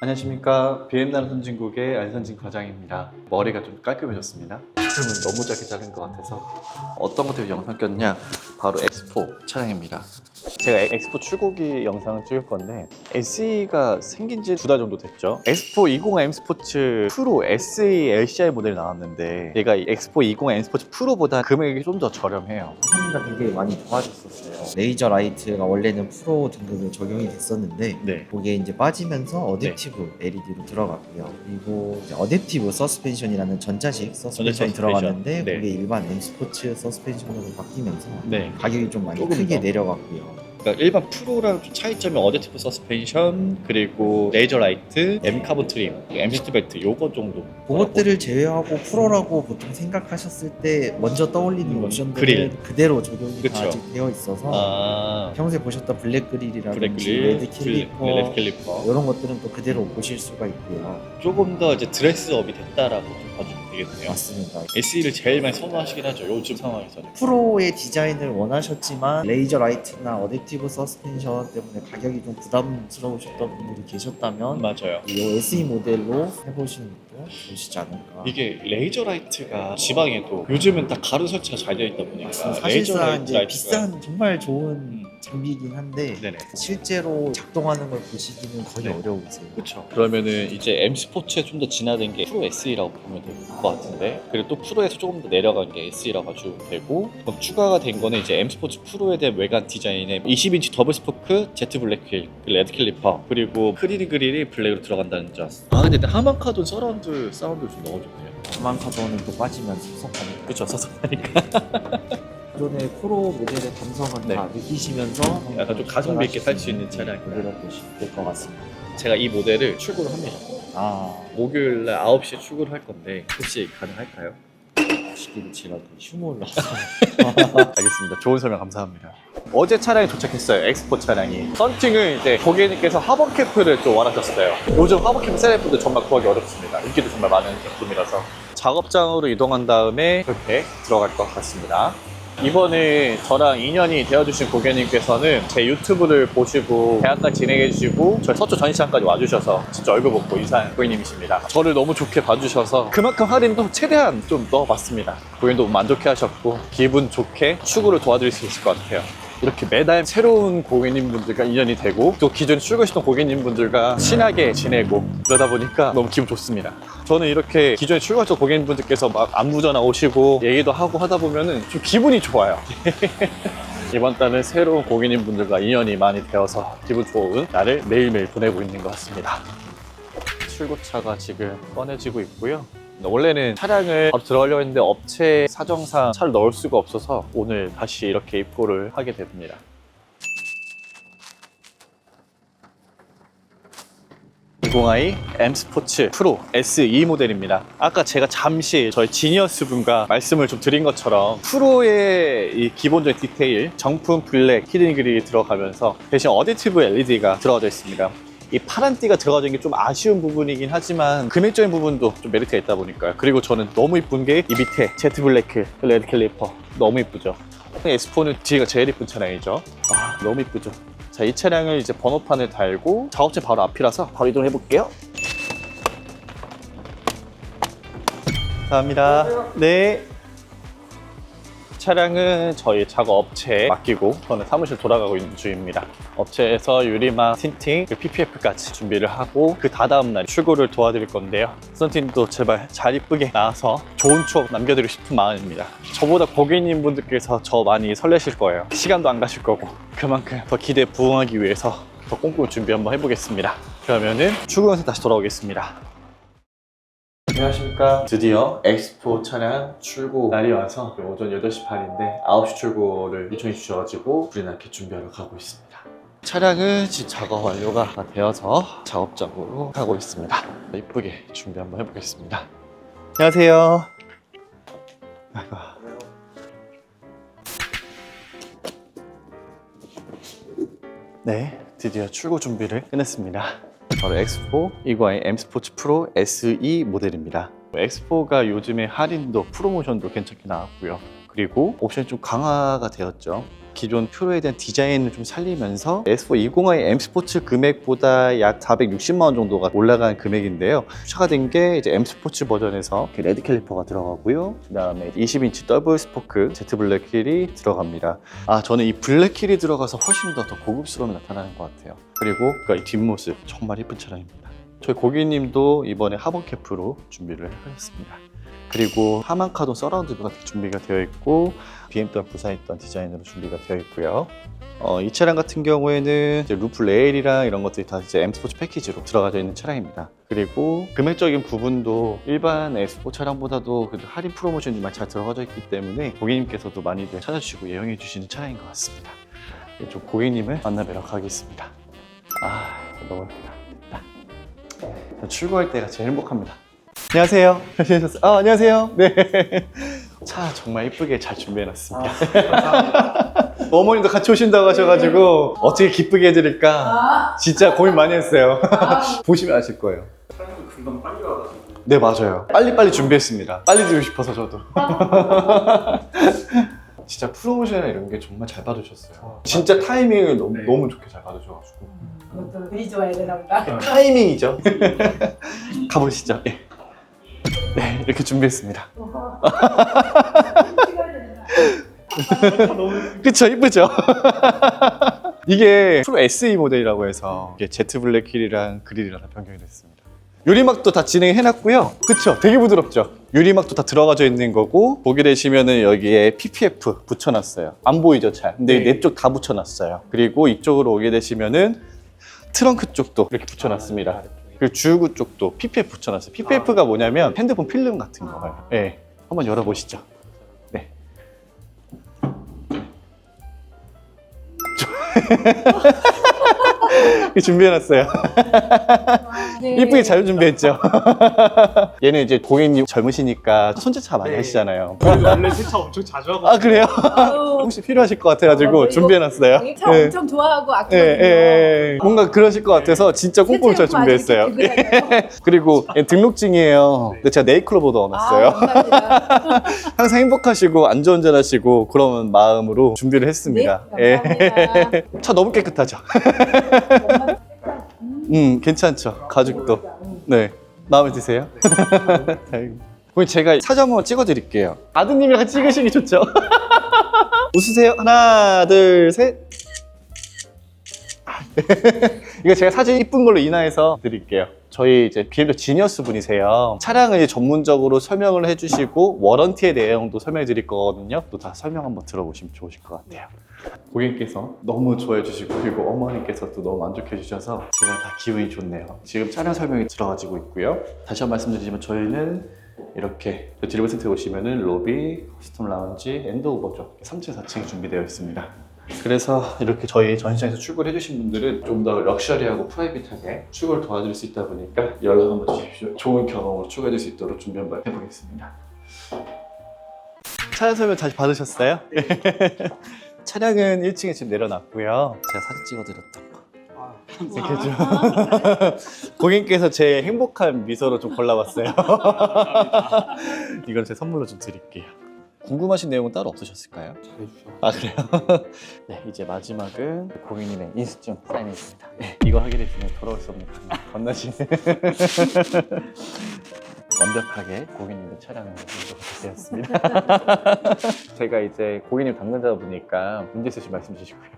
안녕하십니까. 비엔나 선진국의 안선진 과장입니다. 머리가 좀 깔끔해졌습니다 지금은 너무 작게 자른 것 같아서 어떤 것 때문에 영상 꼈냐? 바로 엑스포 차량입니다 제가 엑스포 출고기 영상을 찍을 건데 SE가 생긴 지 두 달 정도 됐죠 엑스포 20 M 스포츠 프로 SE LCI 모델이 나왔는데 얘가 이 엑스포 20 M 스포츠 프로보다 금액이 좀 더 저렴해요 성능가 굉장히 많이 좋아졌었어요. 레이저 라이트가 원래는 프로 등급에 적용이 됐었는데 네 그게 이제 빠지면서 어댑티브 LED로 들어갔고요. 그리고 이제 어댑티브 서스펜션이라는 전자식 서스펜션이 서스펜션. 들어갔는데 네. 그게 일반 M 스포츠 서스펜션으로 바뀌면서 네. 가격이 좀 많이 조금 크게 더. 내려갔고요. 그러니까 일반 프로랑 좀 차이점이 어댑티브 서스펜션 그리고 레이저 라이트, M 카본 트림, M 시트 벨트 요거 정도. 그것들을 제외하고 프로라고 보통 생각하셨을 때 먼저 떠올리는 음, 옵션들은 그릴. 그대로 적용이 그쵸. 다 아직 되어 있어서 아 평소에 보셨던 블랙 그릴이라든지 블랙글리, 레드 캘리퍼 레드 캘리퍼. 이런 것들은 또 그대로 보실 수가 있고요. 조금 더 이제 드레스업이 됐다라고 좀 봐주면 되겠네요. 맞습니다. SE를 제일 많이 선호하시긴 하죠. 요즘 상황에서는. 프로의 디자인을 원하셨지만 레이저 라이트나 어댑 티브 서스펜션 때문에 가격이 좀 부담스러우셨던 분들이 계셨다면 맞아요. 이 SE 모델로 해보시는 좋으시지 않을까. 이게 레이저 라이트가 지방에도 요즘은 다 가로 설치가 잘 되어 있다 보니까 레이저 사실상 라이트 이제 라이트가 비싼 정말 좋은 음. 장비이긴 한데 네네. 실제로 작동하는 걸 보시기는 거의 네. 어려우세요. 그렇죠. 그러면은 이제 M 스포츠에 좀 더 진화된 게 프로 SE라고 보면 될 것 같은데 그리고 또 프로에서 조금 더 내려간 게 SE라고 봐주면 되고 그럼 추가가 된 거는 이제 M 스포츠 프로에 대한 외관 디자인에 20인치 더블 스포크 제트 블랙 휠 레드 캘리퍼 그리고 크리리 그릴이 블랙으로 들어간다는 점. 아 근데 하만 카돈 서라운드 사운드 좀 너무 좋네요. 가만 카드는 또 빠지면 섭섭하니까. 그렇죠. 서서하니까. 기존의 프로 모델의 감성은 네. 다 느끼시면서 약간 좀 가성비 있게 탈수 있는 차량이다. 모델을 보시면 될것 같습니다. 제가 이 모델을 출고를 합니다. 아, 목요일 날 9시에 출고를 할 건데 혹시 가능할까요? 시기를 제가 또 휴무를 알겠습니다. 좋은 설명 감사합니다. 어제 차량이 도착했어요. 엑스포 차량이. 썬팅을 이제 고객님께서 하버캡을 좀 원하셨어요. 요즘 하버캡 셀프도 정말 구하기 어렵습니다. 인기도 정말 많은 제품이라서. 작업장으로 이동한 다음에 이렇게 들어갈 것 같습니다. 이번에 저랑 인연이 되어주신 고객님께서는 제 유튜브를 보시고 계약까지 진행해주시고 저희 서초 전시장까지 와주셔서 진짜 얼굴 보고 인사한 고객님이십니다. 저를 너무 좋게 봐주셔서 그만큼 할인도 최대한 좀 넣어봤습니다. 고객님도 만족해 하셨고 기분 좋게 추구를 도와드릴 수 있을 것 같아요. 이렇게 매달 새로운 고객님분들과 인연이 되고 또 기존에 출고하셨던 고객님분들과 친하게 지내고 그러다 보니까 너무 기분 좋습니다. 저는 이렇게 기존에 출고하셨던 고객님분들께서 막 안부 전화 오시고 얘기도 하고 하다 보면은 좀 기분이 좋아요. 이번 달은 새로운 고객님분들과 인연이 많이 되어서 기분 좋은 날을 매일매일 보내고 있는 것 같습니다. 출고차가 지금 꺼내지고 있고요. 원래는 차량을 바로 들어가려고 했는데 업체 사정상 차를 넣을 수가 없어서 오늘 다시 이렇게 입고를 하게 됩니다. i M 스포츠 프로 SE 모델입니다. 아까 제가 잠시 저희 지니어스 분과 말씀을 좀 드린 것처럼 프로의 이 기본적인 디테일, 정품 블랙, 히든 그릴이 들어가면서 대신 어댑티브 LED가 들어가져 있습니다. 이 파란 띠가 들어가진 게좀 아쉬운 부분이긴 하지만 금액적인 부분도 좀 메리트가 있다 보니까요. 그리고 저는 너무 이쁜 게 이 밑에 제트 블랙 레드 캘리퍼 너무 이쁘죠. S4는 뒤가 제일 이쁜 차량이죠. 아 너무 이쁘죠. 자, 이 차량을 이제 번호판을 달고 작업체 바로 앞이라서 바로 이동해 볼게요. 감사합니다. 네. 차량은 저희 작업 업체에 맡기고 저는 사무실 돌아가고 있는 중입니다. 업체에서 유리막, 틴팅, PPF까지 준비를 하고 그 다다음 날 출고를 도와드릴 건데요. 썬팅도 제발 잘 이쁘게 나와서 좋은 추억 남겨드리고 싶은 마음입니다. 저보다 고객님 분들께서 저 많이 설레실 거예요. 시간도 안 가실 거고 그만큼 더 기대에 부응하기 위해서 더 꼼꼼히 준비 한번 해보겠습니다. 그러면은 출고 영상 다시 돌아오겠습니다. 안녕하십니까. 드디어 엑스포 차량 출고 날이 와서 오전 8시 반인데 9시 출고를 요청해 주셔가지고 불이 나게 준비하러 가고 있습니다. 차량은 지금 작업 완료가 다 되어서 작업장으로 가고 있습니다. 이쁘게 준비 한번 해보겠습니다. 안녕하세요. 아이고. 네, 드디어 출고 준비를 끝냈습니다. 바로 X4 이과의 M 스포츠 프로 SE 모델입니다. X4가 요즘에 할인도 프로모션도 괜찮게 나왔고요. 그리고 옵션이 좀 강화가 되었죠. 기존 프로에 대한 디자인을 좀 살리면서 S4 20i M 스포츠 금액보다 약 460만 원 정도가 올라간 금액인데요. 추가된 게 이제 M 스포츠 버전에서 레드 캘리퍼가 들어가고요. 그다음에 20인치 더블 스포크 Z 블랙 휠이 들어갑니다. 아 저는 이 블랙 휠이 들어가서 훨씬 더 더 고급스러움이 나타나는 것 같아요. 그리고 그이 뒷모습 정말 예쁜 차량입니다. 저희 고객님도 이번에 하번 캐프로 준비를 하셨습니다. 그리고 하만카도 서라운드가 준비가 되어 있고 BMW 부사했던 디자인으로 준비가 되어 있고요. 어, 이 차량 같은 경우에는 루프 레일이랑 이런 것들이 다 이제 M 스포츠 패키지로 들어가져 있는 차량입니다. 그리고 금액적인 부분도 일반 S4 차량보다도 할인 프로모션이 많이 잘 들어가져 있기 때문에 고객님께서도 많이들 찾아주시고 예용해 주시는 차량인 것 같습니다. 네, 좀 고객님을 만나뵈러 가겠습니다. 아 너무 예쁘다. 출고할 때가 제일 행복합니다. 안녕하세요. 잘 지내셨어요? 아, 안녕하세요. 네. 차 정말 이쁘게 잘 준비해놨습니다. 어머님도 같이 오신다고 하셔가지고 어떻게 기쁘게 해드릴까 아, 진짜 고민 많이 했어요. 보시면 아실 거예요. 금방 빨리 와가지고 네, 맞아요. 빨리빨리 준비했습니다. 빨리 드리고 싶어서 저도. 진짜 프로모션이나 이런 게 정말 잘 받으셨어요. 진짜 타이밍을 너무, 네. 너무 좋게 잘 받으셔가지고. 그것도 운이 좋아야 되나 보다. 타이밍이죠. 가보시죠. 예. 네, 이렇게 준비했습니다. 그쵸, 이쁘죠? 이게 프로 SE 모델이라고 해서 이게 제트 블랙 휠이랑 그릴이랑 다 변경이 됐습니다. 유리막도 다 진행해놨고요. 그쵸? 되게 부드럽죠? 유리막도 다 들어가져 있는 거고 보게 되시면은 여기에 PPF 붙여놨어요. 안 보이죠, 잘? 근데 네. 네쪽다 붙여놨어요. 그리고 이쪽으로 오게 되시면은 트렁크 쪽도 이렇게 붙여놨습니다. 그리고 주유구 쪽도 PPF 붙여놨어요. PPF가 뭐냐면 핸드폰 필름 같은 거예요. 네. 한번 열어보시죠. 네. 준비해놨어요. 네. 이쁘게 잘 준비했죠. 얘는 이제 고객님 젊으시니까 손재차 많이 네. 하시잖아요. 원래 세차 엄청 자주 하고 아 그래요? 혹시 필요하실 것 같아가지고 어, 이거 준비해놨어요. 이차 네. 엄청 좋아하고 예, 아끼거든요. 예, 예. 뭔가 그러실 것 같아서 진짜 꼼꼼히 잘 준비했어요. 그리고 얘 등록증이에요. 근데 제가 네이클로버 아, 넣어놨어요. 감사합니다. 항상 행복하시고 안전운전하시고 그런 마음으로 준비를 했습니다. 네, 감사합니다. 예. 차 너무 깨끗하죠? 음, 괜찮죠? 가죽도. 네. 마음에 드세요? 다행입니다. 그럼 제가 사진 한번 찍어드릴게요. 아드님이랑 찍으시기 좋죠? 웃으세요. 하나, 둘, 셋. 이거 제가 사진 이쁜 걸로 인화해서 드릴게요. 저희 이제 BMW 지니어스 분이세요. 차량을 이제 전문적으로 설명을 해주시고 워런티의 내용도 설명해 드릴 거거든요. 또 다 설명 한번 들어보시면 좋으실 것 같아요. 고객님께서 너무 좋아해 주시고 그리고 어머니께서도 너무 만족해 주셔서 제가 다 기분이 좋네요. 지금 차량 설명이 들어가지고 있고요. 다시 한 번 말씀드리지만 저희는 이렇게 딜리버리 센터에 오시면은 로비, 커스텀 라운지, 엔드오버죠. 3층, 4층이 준비되어 있습니다. 그래서 이렇게 저희 전시장에서 출고를 해주신 분들은 좀 더 럭셔리하고 프라이빗하게 출고를 도와드릴 수 있다 보니까 연락 한번 주십시오. 좋은 경험으로 출고해줄 수 있도록 준비 한번 해보겠습니다. 차량 설명 다시 받으셨어요? 차량은 1층에 지금 내려놨고요. 제가 사진 찍어드렸던 거. 아, 이렇게 좀 고객님께서 제 행복한 미소로 좀 골라봤어요. 이건 제 선물로 좀 드릴게요. 궁금하신 내용은 따로 없으셨을까요? 잘해주셔 아 그래요? 네 이제 마지막은 고객님의 인수증 사인했습니다. 네, 이거 하게 되시면 돌아올 수 없는 건너시는 완벽하게 고객님의 차량을 되었습니다. 제가 이제 고객님 담당자다 보니까 문제 있으시면 말씀 주시고요.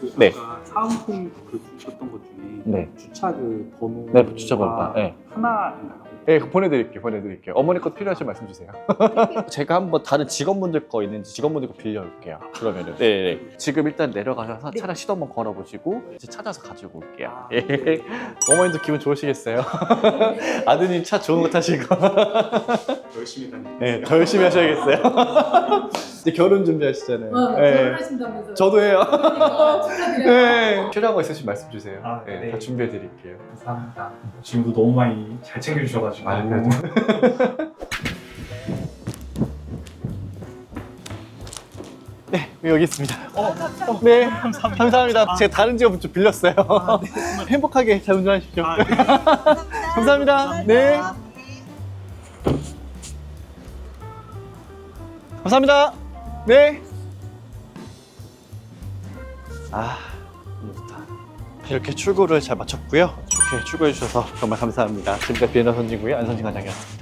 그 네. 아까 사은품 그 주셨던 것 중에 네. 주차 그 번호 네, 주차 번호. 네. 하나인가요? 네, 보내드릴게요. 보내드릴게요. 어머니 것 필요하시면 말씀 주세요. 제가 한번 다른 직원분들 거 있는지 직원분들 거 빌려올게요. 그러면은. 네, 네. 지금 일단 내려가셔서 네. 차량 시도 한번 걸어보시고 이제 찾아서 가지고 올게요. 아, 예. 어머님도 기분 좋으시겠어요? 아드님 차 좋은 거 타시고. 열심히 다니고 네, 더 열심히 하셔야겠어요. 이제 결혼 준비하시잖아요. 어, 예. 결혼하신다면서요. 저도 해요. 어, 네. 필요한 거 있으시면 말씀 주세요. 아, 네. 네, 다 준비해 드릴게요. 감사합니다. 지금도 너무 많이 잘 챙겨주셔가지고. 아, 네, 네, 네 여기 있습니다. 어, 어, 네, 감사합니다. 감사합니다. 아. 제가 다른 직업 좀 빌렸어요. 아, 정말 행복하게 잘 운전하십시오. 아, 네. 감사합니다. 네. 감사합니다. 네. 아, 좋다. 이렇게 출구를 잘 마쳤고요. 좋게 출구해 주셔서 정말 감사합니다. 지금까지 비엔나 선진국의 안선진 관장이었습니다.